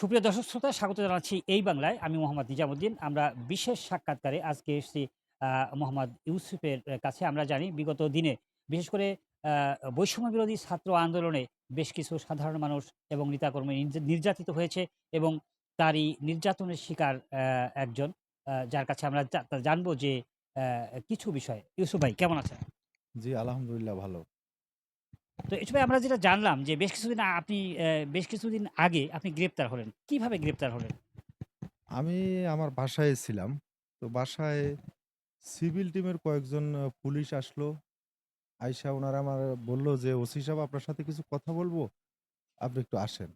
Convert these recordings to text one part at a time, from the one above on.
সুপ্রিয় দর্শক শ্রোতা, স্বাগত জানাচ্ছি এই বাংলায়। আমি মোহাম্মদ নিজামুদ্দিন। আমরা বিশেষ সাক্ষাৎকারে আজকে এসেছি মোহাম্মদ ইউসুফের কাছে। আমরা জানি বিগত দিনে, বিশেষ করে বৈষম্য বিরোধী ছাত্র আন্দোলনে বেশ কিছু সাধারণ মানুষ এবং নেতাকর্মী নির্যাতিত হয়েছে এবং তারই নির্যাতনের শিকার একজন যার কাছে আমরা জানব যে কিছু বিষয়। ইউসুফ ভাই, কেমন আছেন? জি, আলহামদুলিল্লাহ ভালো। তো ইউসুফ ভাই আমরা যেটা জানলাম যে বেশ কিছুদিন আপনি বেশ কিছুদিন আগে আপনি গ্রেপ্তার হলেন। কীভাবে গ্রেপ্তার হলেন? আমি আমার বাসায় ছিলাম। তো বাসায় সিভিল টিমের কয়েকজন পুলিশ আসলো। আইসা ওনারা আমার বলল যে, ওসি সাহেব, আপনার সাথে কিছু কথা বলব? আপনি একটু আসেন।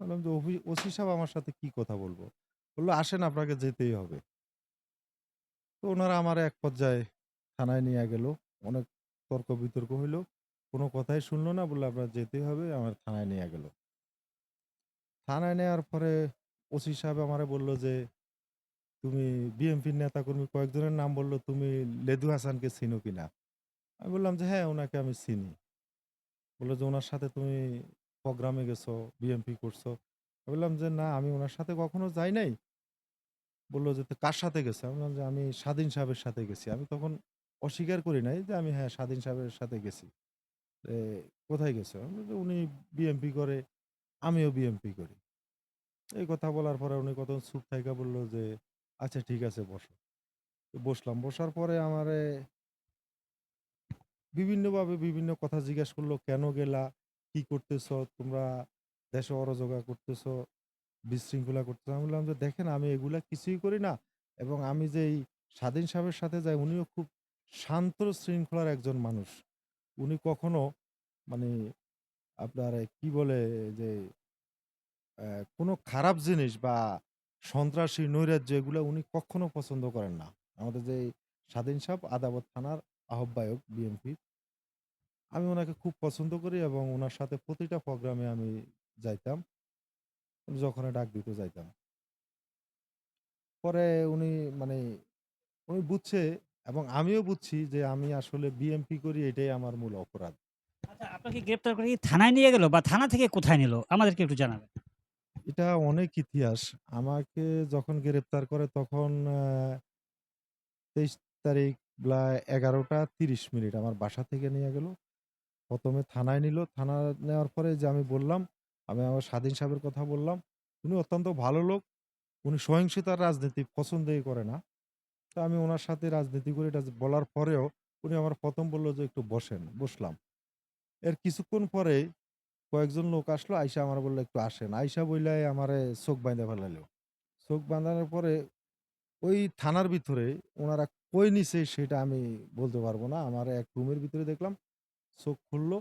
বললাম যে "ওসি- ওসি সাহেব, আমার সাথে কি কথা বলব? বলল, আসেন, আপনাকে যেতেই হবে। তো ওনারা আমার এক পর্যায়ে থানায় নিয়ে গেল। অনেক তর্ক বিতর্ক হইল। কোনো কথাই শুনলো না, বলল, আপনার যেতেই হবে, আমার থানায় নিয়ে গেল। থানায় নেওয়ার পরে ওসি সাহেব আমারে বলল যে, তুমি বিএনপির নেতাকর্মী কয়েকজনের নাম বলল, তুমি লেদু হাসানকে চিনো কিনা? আমি বললাম যে হ্যাঁ ওনাকে আমি চিনি। বলল যে, ওনার সাথে তুমি প্রোগ্রামে গেছো বিএমপি করছ? আমি বললাম যে, না, আমি ওনার সাথে কখনো যাই নাই। বলল যে কার সাথে গেছে? আমি বললাম যে, আমি স্বাধীন সাহেবের সাথে গেছি। আমি তখন অস্বীকার করি নাই যে, আমি হ্যাঁ স্বাধীন সাহেবের সাথে গেছি। কোথায় গেছো? আমি উনি বিএমপি করে, আমিও বিএমপি করি। এই কথা বলার পরে উনি কত চুপ থাইকা বলল যে আচ্ছা ঠিক আছে, বসো। বসলাম। বসার পরে আমারে বিভিন্নভাবে বিভিন্ন কথা জিজ্ঞাসা করল, কেন গেলা? কি করতেছো? তোমরা দেশে অরাজকা করতেছো? বিশৃঙ্খলা করতেছো? আমি বললাম যে, দেখেন, আমি এগুলা কিছুই করি না এবং আমি যে এই স্বাধীন সাহেবের সাথে যাই, উনিও খুব শান্ত, শৃঙ্খলার একজন মানুষ। উনি কখনো মানে আপনার কি বলে যে কোনো খারাপ জিনিস বা সন্ত্রাসী, নৈরাজ্য এগুলো উনি কখনো পছন্দ করেন না। আমাদের যে স্বাধীন সাহেব আদাবত থানার আহ্বায়ক বিএনপি, আমি ওনাকে খুব পছন্দ করি এবং ওনার সাথে প্রতিটা প্রোগ্রামে আমি যাইতাম। যখন ডাক দিতে যাইতাম। পরে উনি মানে উনি বুঝছে এবং আমিও বুঝছি যে আমি আসলে বিএমপি করি এটাই আমার মূল অপরাধ। আচ্ছা আপনাকে গ্রেপ্তার করে কি থানায় নিয়ে গেল বা থানা থেকে কোথায় নিল? আমাদেরকে একটু জানাবেন। এটা অনেক ইতিহাস। আমাকে যখন গ্রেপ্তার করে তখন তেইশ তারিখ বেলা এগারোটা তিরিশ মিনিট আমার বাসা থেকে নিয়ে গেল। প্রথমে থানায় নিল। থানা নেওয়ার পরে যে আমি বললাম আমি আমার স্বাধীন সাহেবের কথা বললাম। উনি অত্যন্ত ভালো লোক। উনি সহিংসতার রাজনীতি পছন্দই করে না। তো আমি ওনার সাথে রাজনীতি করে, এটা বলার পরেও উনি আমার প্রথম বলল যে একটু বসেন, বসলাম। এর কিছুক্ষণ পরে কয়েকজন লোক আসলো, আইসা আমার বলল একটু আসেন। আইসা বইলাই আমারে চোখ বাঁধা ফেলালো চোখ বাঁধানোর পরে ওই থানার ভিতরে ওনারা কই নিছে সেটা আমি বলতে পারব না। আমার এক রুমের ভিতরে দেখলাম, চোখ খুললো।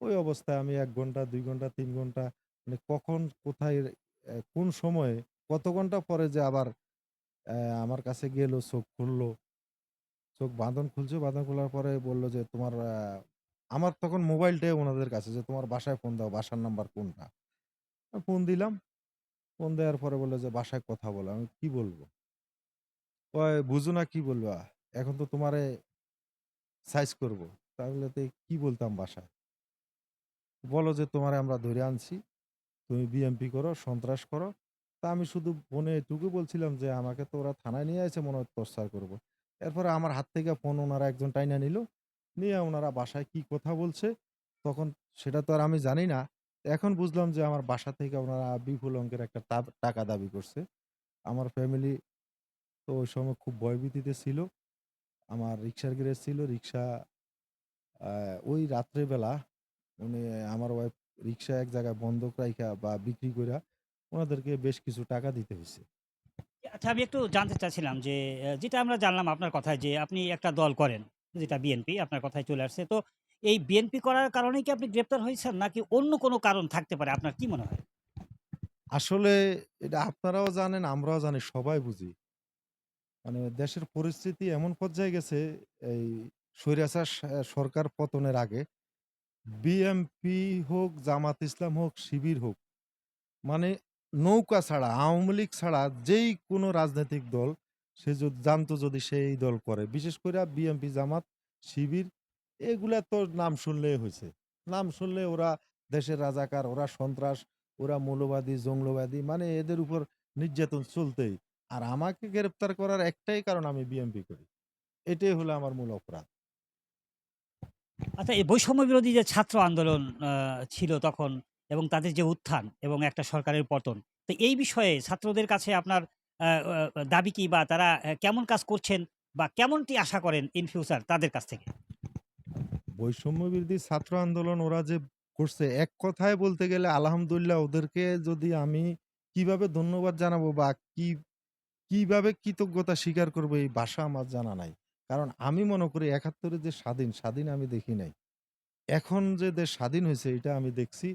ওই অবস্থায় আমি এক ঘণ্টা, দুই ঘণ্টা, তিন ঘণ্টা মানে কখন, কোথায় কোন সময়ে, কত ঘণ্টা পরে যে আবার আমার কাছে গেল, চোখ খুললো। চোখ বাঁধন খুলছে, বাঁধন খোলার পরে বলল যে, তোমার আমার তখন মোবাইলটাই ওনাদের কাছে যে, তোমার বাসায় ফোন দাও, বাসার নাম্বার কোনটা? ফোন দিলাম। ফোন দেওয়ার পরে বলল যে, বাসায় কথা বলো। আমি, কি বলব? বুঝো না, কি বলবা? এখন তো তোমারে সাইজ করব। তাহলে তো কি বলতাম বাসায়? বলো যে, তোমারে আমরা ধরে আনছি। তুমি বিএমপি করো, সন্ত্রাস করো। তা আমি শুধু ফোনে এটুকু বলছিলাম যে, আমাকে তো ওরা থানায় নিয়ে আছে মনে হয় তোরসার করব। এরপরে আমার হাত থেকে ফোন ওনারা একজন টাইনা নিল। নিয়ে ওনারা বাসায় কি কথা বলছে, তখন সেটা তো আর আমি জানি না। এখন বুঝলাম যে, আমার বাসা থেকে ওনারা বিপুল অঙ্কের একটা টাকা দাবি করছে। আমার ফ্যামিলি তো ওই সময় খুব ভয়ভীতিতে ছিল। আমার রিক্সার গ্যারেজ ছিল রিক্সা ওই রাত্রেবেলা উনি আমার ওয়াইফ রিক্সা এক জায়গায় বন্ধক রাইখা বা বিক্রি কইরা ওনাদেরকে বেশ কিছু টাকা দিতে হয়েছে। আচ্ছা আমি একটু জানতে চাচ্ছিলাম যে যেটা আমরা জানলাম আপনার কথায় যে আপনি একটা দল করেন যেটা বিএনপি আপনার কথায় চলে আসছে। তো এই বিএনপি করার কারণে কি আপনি গ্রেপ্তার হয়েছেন নাকি অন্য কোনো কারণ থাকতে পারে? আপনার কি মনে হয়? আসলে এটা আপনারাও জানেন আমরাও জানি সবাই বুঝি। মানে দেশের পরিস্থিতি এমন পর্যায়ে গেছে এই স্বৈরাচার সরকার পতনের আগে বিএমপি হোক জামাত ইসলাম হোক শিবির হোক মানে নৌকা ছাড়া, আওয়ামী লীগ ছাড়া যেই কোনো রাজনৈতিক দল, সে যদি জানতো যদি সে এই দল করে। বিশেষ করে বিএমপি জামাত, শিবির, এগুলা তো নাম শুনলে হয়েছে নাম শুনলে ওরা দেশের রাজাকার, ওরা সন্ত্রাস, ওরা মৌলবাদী, জঙ্গলবাদী মানে এদের উপর নির্যাতন চলতেই। আর আমাকে গ্রেপ্তার করার একটাই কারণ আমি বিএমপি করি। এটাই হলো আমার মূল অপরাধ। আচ্ছা এই বৈষম্য বিরোধী যে ছাত্র আন্দোলন ছিল তখন এবং তাদের যে উত্থান এবং একটা সরকারের পতন। তো এই বিষয়ে ছাত্রদের কাছে আপনার দাবি কি বা তারা কেমন কাজ করছেন বা কেমনটি আশা করেন ইন ফিউচার তাদের কাছ থেকে? বৈষম্য বিরোধী ছাত্র আন্দোলন ওরা যে করছে, এক কথায় বলতে গেলে আলহামদুলিল্লাহ ওদেরকে যদি আমি কীভাবে ধন্যবাদ জানাব বা কি, কীভাবে কৃতজ্ঞতা স্বীকার করব এই ভাষা আমার জানা নাই। কারণ আমি মনে করি একাত্তরে যে স্বাধীন স্বাধীন আমি দেখি নাই। এখন যে দেশ স্বাধীন হয়েছে এটা আমি দেখছি।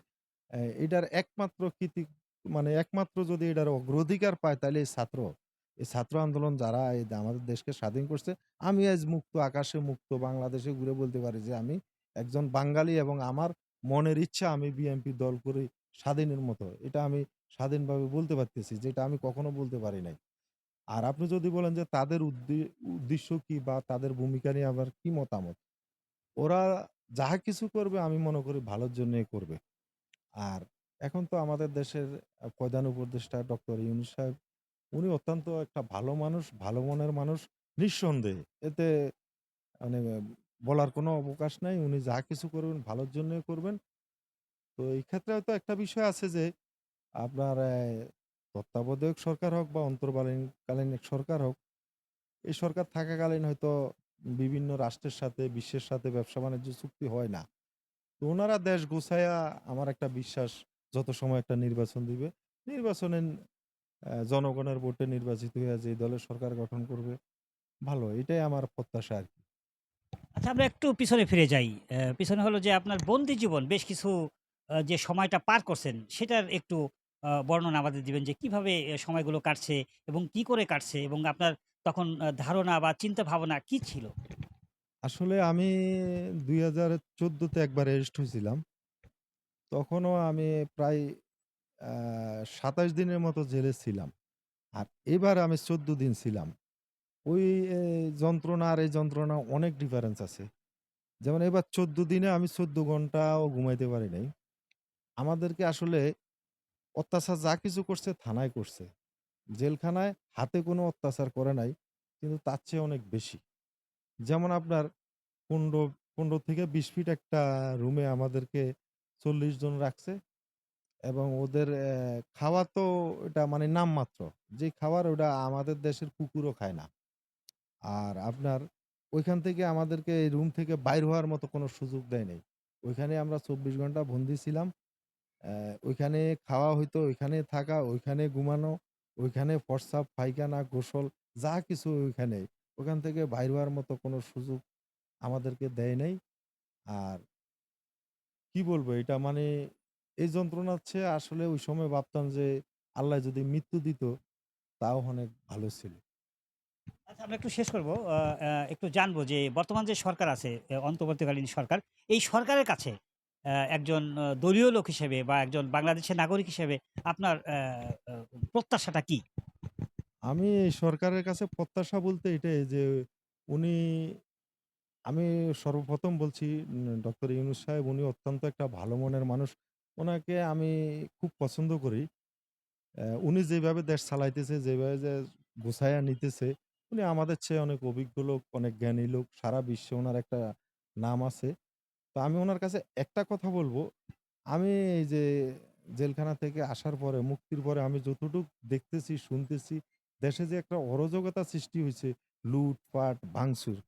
এটার একমাত্র কৃতি মানে একমাত্র যদি এটার অগ্রাধিকার পায় তাহলে এই ছাত্র এই ছাত্র আন্দোলন যারা, এই আমাদের দেশকে স্বাধীন করছে, আমি আজ মুক্ত আকাশে, মুক্ত বাংলাদেশে ঘুরে বলতে পারি যে, আমি একজন বাঙালি এবং আমার মনের ইচ্ছা আমি বিএনপি দল করি স্বাধীনের মতো। এটা আমি স্বাধীনভাবে বলতে পারতেছি, যেটা আমি কখনো বলতে পারি নাই। আর আপনি যদি বলেন যে, তাদের উদ্দে- উদ্দেশ্য কি বা তাদের ভূমিকা নিয়ে আমার কি মতামত? ওরা যাহা কিছু করবে, আমি মনে করি ভালোর জন্যই করবে। আর এখন তো আমাদের দেশের প্রধান উপদেষ্টা ডক্টর ইউনুস সাহেব, উনি অত্যন্ত একটা ভালো মানুষ, ভালো মনের মানুষ, নিঃসন্দেহে। এতে মানে বলার কোনো অবকাশ নাই। উনি যা কিছু করবেন, ভালোর জন্যই করবেন। তো এই ক্ষেত্রে হয়তো একটা বিষয় আছে যে, আপনার তত্ত্বাবধায়ক সরকার হোক বা অন্তর্কালীন এক সরকার হোক, এই সরকার থাকাকালীন হয়তো বিভিন্ন রাষ্ট্রের সাথে, বিশ্বের সাথে ব্যবসা বাণিজ্য চুক্তি হয় না। তো ওনারা দেশ গোছায়া আমার একটা বিশ্বাস, যত সময় একটা নির্বাচন দিবে, নির্বাচনে জনগণের ভোটে নির্বাচিত হয়ে যে দলের সরকার গঠন করবে, ভালো, এটাই আমার প্রত্যাশা আর কি। আচ্ছা আমরা একটু পিছনে ফিরে যাই। পিছনে হলো যে আপনার বন্দি জীবন, বেশ কিছু যে সময়টা পার করছেন, সেটার একটু বর্ণনা আমাদের দিবেন যে কীভাবে সময়গুলো কাটছে এবং কি করে কাটছে এবং আপনার তখন ধারণা বা চিন্তা ভাবনা কি ছিল? আসলে আমি দুই হাজার চোদ্দোতে একবার অ্যারেস্ট হয়েছিলাম। তখনও আমি প্রায় সাতাশ দিনের মতো জেলে ছিলাম। আর এবার আমি চোদ্দ দিন ছিলাম। ওই যন্ত্রণা আর এই যন্ত্রণা অনেক ডিফারেন্স আছে। যেমন এবার চোদ্দ দিনে আমি চোদ্দ ঘন্টাও ঘুমাইতে পারি নাই। আমাদেরকে আসলে অত্যাচার যা কিছু করছে থানায় করছে। জেলখানায় হাতে কোনো অত্যাচার করে নাই, কিন্তু তার চেয়ে অনেক বেশি। যেমন আপনার পনেরো পনেরো থেকে বিশ ফিট একটা রুমে আমাদেরকে চল্লিশ জন রাখছে এবং ওদের খাওয়া তো এটা মানে নামমাত্র। যে খাবার ওটা আমাদের দেশের কুকুরও খায় না। আর আপনার ওইখান থেকে আমাদেরকে এই রুম থেকে বাইর হওয়ার মতো কোনো সুযোগ দেয় নাই। ওইখানে আমরা চব্বিশ ঘণ্টা বন্দি ছিলাম। ওইখানে খাওয়া হইতো, ওইখানে থাকা, ওইখানে ঘুমানো, ওইখানে প্রস্রাব পায়খানা, গোসল, যা কিছু ওইখানে ওখান থেকে বাইর হওয়ার মতো কোনো সুযোগ আমাদেরকে দেয় নাই। আর কি বলব? এটা মানে এই যন্ত্রণা হচ্ছে আসলে ওই সময় ভাবতাম যে আল্লাহ যদি মৃত্যু দিত, তাও অনেক ভালো ছিল। আচ্ছা আমরা একটু শেষ করব। একটু জানব যে বর্তমান যে সরকার আছে অন্তর্বর্তীকালীন সরকার, এই সরকারের কাছে একজন দলীয় লোক হিসেবে বা একজন বাংলাদেশের নাগরিক হিসেবে আপনার প্রত্যাশাটা কি? আমি সরকারের কাছে প্রত্যাশা বলতে এটাই যে, উনি, আমি সর্বপ্রথম বলছি ডক্টর ইউনুস সাহেব উনি অত্যন্ত একটা ভালো মনের মানুষ। ওনাকে আমি খুব পছন্দ করি। উনি যেভাবে দেশ চালাইতেছে, যেভাবে যে গুছাইয়া নিতেছে, উনি আমাদের চেয়ে অনেক অভিজ্ঞ লোক, অনেক জ্ঞানী লোক, সারা বিশ্বে ওনার একটা নাম আছে। তো আমি ওনার কাছে একটা কথা বলব, আমি এই যে জেলখানা থেকে আসার পরে, মুক্তির পরে আমি যতটুক দেখতেছি, শুনতেছি দেশে যে একটা অরাজকতা সৃষ্টি হয়েছে লুটপাট ভাঙচুর,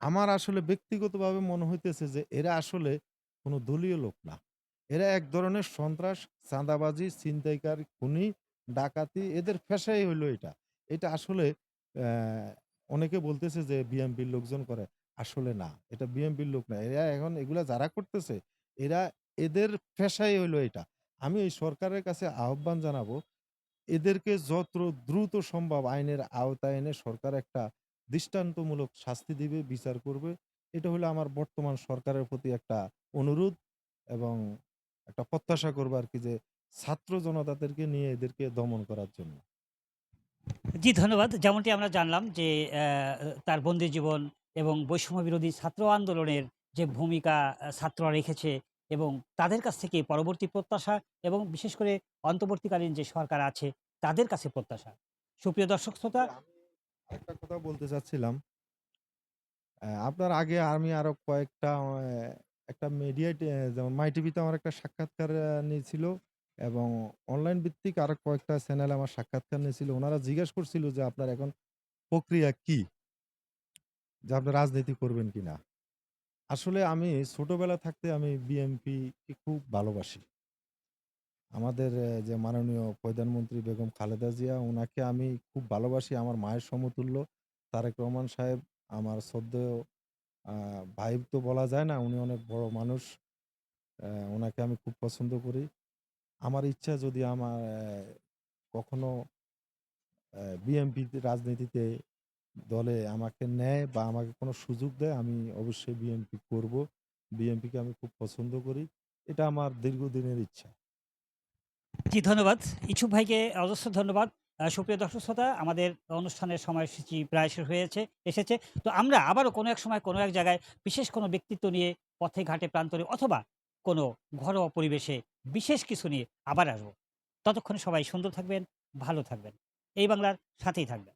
আমার আসলে ব্যক্তিগতভাবে মনে হইতেছে যে এরা আসলে কোনো দলীয় লোক না। এরা এক ধরনের সন্ত্রাস, চাঁদাবাজি, ছিনতাইকার, খুনি, ডাকাতি, এদের পেশাই হইল এটা। এটা আসলে অনেকে বলতেছে যে বিএমপির লোকজন করে, আসলে না, এটা বিএমপির লোক না। এরা এখন এগুলা যারা করতেছে, এরা এদের পেশাই হইল এটা। আমি এই সরকারের কাছে আহ্বান জানাব এদেরকে যত দ্রুত সম্ভব আইনের আওতায় এনে সরকার একটা দৃষ্টান্তমূলক শাস্তি দিবে, বিচার করবে। এটা হলো আমার বর্তমান সরকারের প্রতি একটা অনুরোধ এবং একটা প্রত্যাশা করব আর কি যে ছাত্র জনতাদেরকে নিয়ে এদেরকে দমন করার জন্য। জি, ধন্যবাদ। যেমনটি আমরা জানলাম যে তার বন্দি জীবন এবং বৈষম্য বিরোধী ছাত্র আন্দোলনের যে ভূমিকা ছাত্ররা রেখেছে এবং তাদের কাছ থেকে পরবর্তী প্রত্যাশা এবং বিশেষ করে অন্তর্বর্তীকালীন যে সরকার আছে, তাদের কাছে প্রত্যাশা। সুপ্রিয় দর্শক শ্রোতা আরেকটা কথা বলতে চাচ্ছিলাম। আপনার আগে আমি আরও কয়েকটা একটা মিডিয়া যেমন মাই টিভিতে আমার একটা সাক্ষাৎকার নিয়েছিল এবং অনলাইন ভিত্তিক আরও কয়েকটা চ্যানেলে আমার সাক্ষাৎকার নিয়েছিল। ওনারা জিজ্ঞেস করছিল যে আপনার এখন প্রক্রিয়া কি? যে আপনি রাজনীতি করবেন কিনা? আসলে আমি ছোটবেলা থাকতে আমি বিএনপি কে খুব ভালোবাসি। আমাদের যে মাননীয় প্রধানমন্ত্রী বেগম খালেদা জিয়া ওনাকে আমি খুব ভালোবাসি। আমার মায়ের সমতুল্য তারেক রহমান সাহেব, আমার শ্রদ্ধেয় ভাই তো বলা যায় না, উনি অনেক বড় মানুষ ওনাকে আমি খুব পছন্দ করি। আমার ইচ্ছা যদি আমার কখনো বিএনপি রাজনীতিতে দলে আমাকে নেয় বা আমাকে কোনো সুযোগ দেয়, আমি অবশ্যই বিএনপি করব। বিএনপিকে আমি খুব পছন্দ করি। এটা আমার দীর্ঘদিনের ইচ্ছা। জি, ধন্যবাদ। ইচ্ছুক ভাইকে অজস্র ধন্যবাদ। সুপ্রিয় দর্শক শ্রোতা, আমাদের অনুষ্ঠানের সময়সূচি প্রায় শেষ হয়েছে এসেছে। তো আমরা আবারও কোনো এক সময় কোনো এক জায়গায় বিশেষ কোনো ব্যক্তিত্ব নিয়ে পথে, ঘাটে, প্রান্তরে অথবা কোনো ঘরোয়া পরিবেশে বিশেষ কিছু নিয়ে আবার আসব। ততক্ষণে সবাই সুন্দর থাকবেন, ভালো থাকবেন। এই বাংলার সাথেই থাকবেন।